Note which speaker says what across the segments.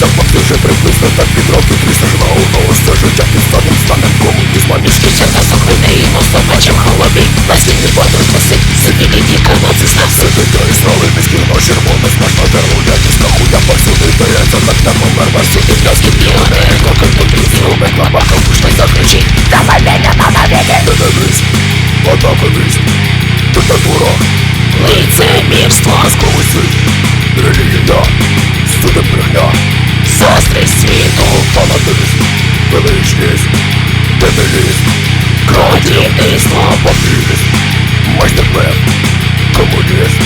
Speaker 1: Вже приблизно так під років 300 жила одного все життя під станом станем комунізма між
Speaker 2: Ще засохли і носа бачив холоди На стіні подруг носить собі лінійка нацистів
Speaker 1: Все таке і стали міськірно червоно Смачно дерло якість хуя повсюди. Дається так не помер Всі підказки піонери Кокон тут зруби клапака пушна закричить.
Speaker 2: Давай мене веде
Speaker 1: Не дивись, подавились Диктатура,
Speaker 2: Лицемірство.
Speaker 1: Казковий світ. Релігія, студент брехня
Speaker 2: Заздрість світу
Speaker 1: Фанатизм, величність Дебілізм,
Speaker 2: Крадівництво
Speaker 1: популізм Майстер-плен, комунізм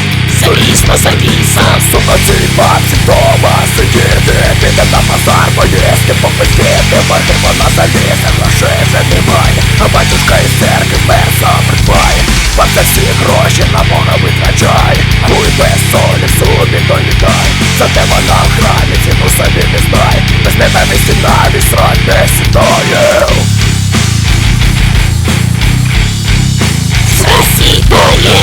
Speaker 2: Звісно завіса
Speaker 1: Сука, ці бабці вдома сидіти. Піде на базар поїсти, попустити Мати вона залізе, грошей вже немає. А батюшка із церкви перса придбає. Бабця всі гроші на Бога витрачає. Хуй без солі собі долітає. Зате вона в храмі ціну собі не ненависті навіть срать не сідає
Speaker 2: Засідає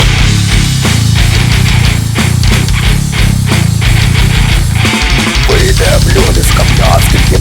Speaker 1: Вийдем люди з камня, скільки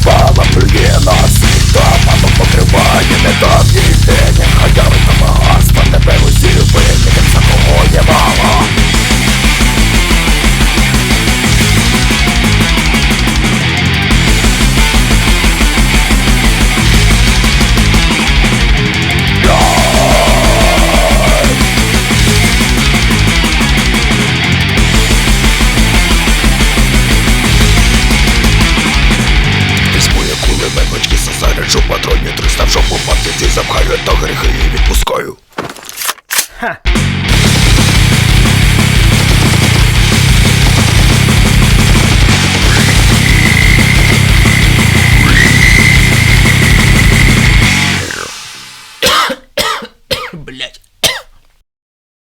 Speaker 1: Заряджу патроні, 300 в жопу пакеті запхаю, то гріхи і відпускаю.
Speaker 3: Ха. Блять.